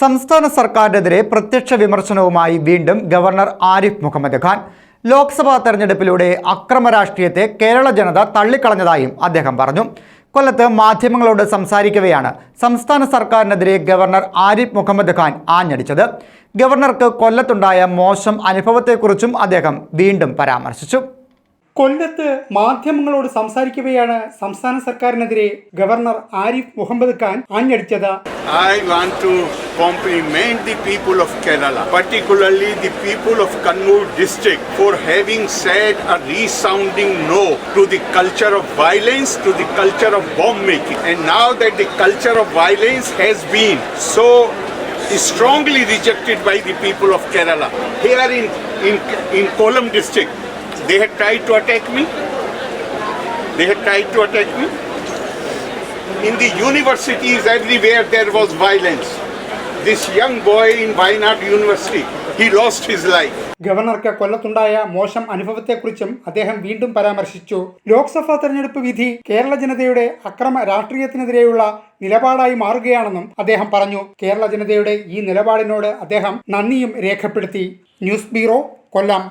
സംസ്ഥാന സർക്കാരിനെതിരെ പ്രത്യക്ഷ വിമർശനവുമായി വീണ്ടും ഗവർണർ ആരിഫ് മുഹമ്മദ് ഖാൻ. ലോക്സഭാ തെരഞ്ഞെടുപ്പിലൂടെ അക്രമ രാഷ്ട്രീയത്തെ കേരള ജനത തള്ളിക്കളഞ്ഞതായും അദ്ദേഹം പറഞ്ഞു. കൊല്ലത്ത് മാധ്യമങ്ങളോട് സംസാരിക്കവെയാണ് സംസ്ഥാന സർക്കാരിനെതിരെ ഗവർണർ ആരിഫ് മുഹമ്മദ് ഖാൻ ആഞ്ഞടിച്ചത്. ഗവർണർക്ക് കൊല്ലത്തുണ്ടായ മോശം അനുഭവത്തെക്കുറിച്ചും അദ്ദേഹം വീണ്ടും പരാമർശിച്ചു. കൊല്ലത്ത് മാധ്യമങ്ങളോട് സംസാരിക്കവെയാണ് സംസ്ഥാന സർക്കാരിനെതിരെ governor Arif Muhammad Khan ആഞ്ഞടിച്ചത്. I want to compliment the people of Kerala, particularly the people of Kannur district, for having said a resounding no to the culture of violence, to the culture of bomb making. And now that the culture of violence has been so strongly rejected by the people of Kerala, here in, in, in Kollam district, they had tried to attack me. They had tried to attack me. In the universities, everywhere there was violence. This young boy in Wayanad University, he lost his life. ഗവർണർക്ക് കൊല്ലത്തുണ്ടായ മോശം അനുഭവത്തെക്കുറിച്ചും അദ്ദേഹം വീണ്ടും പരാമർശിച്ചു. ലോക്സഭാ തെരഞ്ഞെടുപ്പ് വിധി കേരള ജനതയുടെ അക്രമ രാഷ്ട്രീയത്തിനെതിരെയുള്ള നിലപാടായി മാറുകയാണെന്നും അദ്ദേഹം പറഞ്ഞു. കേരള ജനതയുടെ ഈ നിലപാടിനോട് അദ്ദേഹം നന്ദിയും രേഖപ്പെടുത്തി. News bureau Kollam.